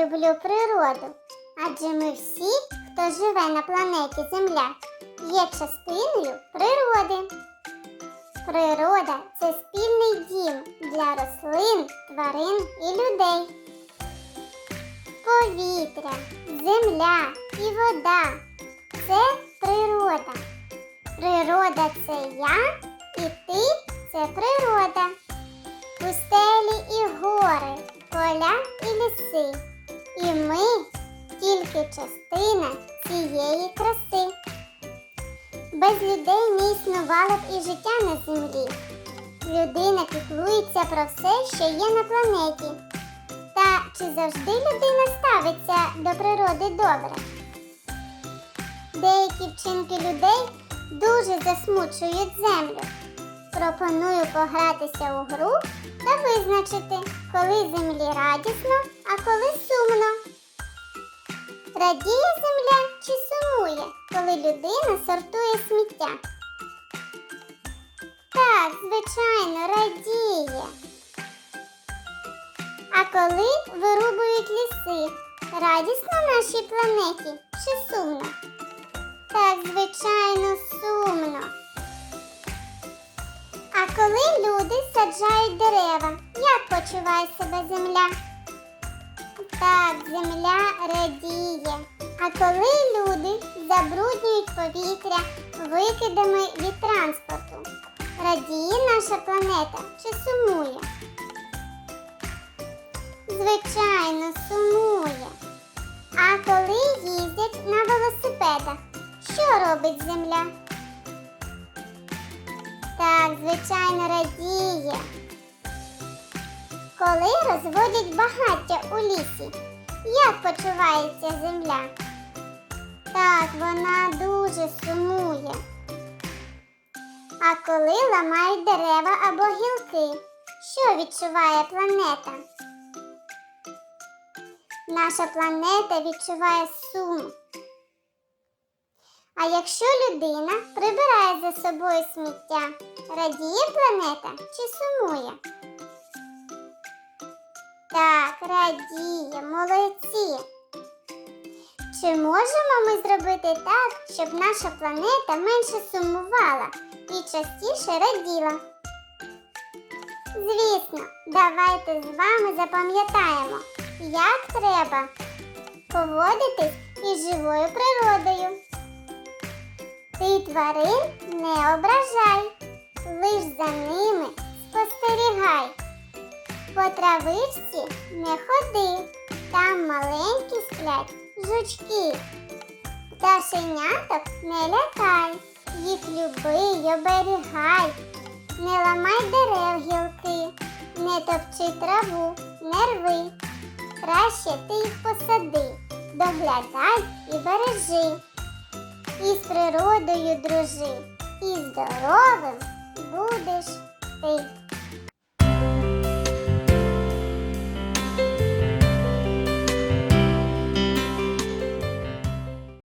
люблю природу, адже ми всі, хто живе на планеті Земля, є частиною природи. Природа це спільний дім для рослин, тварин і людей. Повітря, земля і вода це природа. Природа це я і ти це природа. Пустелі і гори, поля і ліси. І ми тільки частина цієї краси. Без людей не існувало б і життя на землі. Людина піклується про все, що є на планеті. Та чи завжди людина ставиться до природи добре? Деякі вчинки людей дуже засмучують землю. Пропоную погратися у гру та визначити, коли землі радісно, а коли сумно. Радіє земля чи сумує, коли людина сортує сміття? Так, звичайно, радіє. А коли вирубують ліси, радісно нашій планеті чи сумно? Так, звичайно, сумно. А коли люди саджають дерева, як почуває себе земля? Так, земля радіє. А коли люди забруднюють повітря викидами від транспорту, радіє наша планета чи сумує? Звичайно, сумує. А коли їздять на велосипедах, що робить земля? Так, звичайно, радіє. Коли розводять багаття у лісі, як почувається земля? Так, вона дуже сумує. А коли ламають дерева або гілки, що відчуває планета? Наша планета відчуває сум. А якщо людина прибирає за собою сміття, радіє планета чи сумує? Так, радіє, молодці. Чи можемо ми зробити так, щоб наша планета менше сумувала і частіше раділа? Звісно, давайте з вами запам'ятаємо, як треба поводитись із живою природою. Ти тварин не ображай, лиш за ними спостерігай. По травичці не ходи, там маленькі сплять жучки. Пташеняток не лякай, їх люби й оберігай. Не ламай дерев гілки, не топчи траву, не рви. Краще ти їх посади, доглядай і бережи. І з природою дружи, і здоровим будеш ти.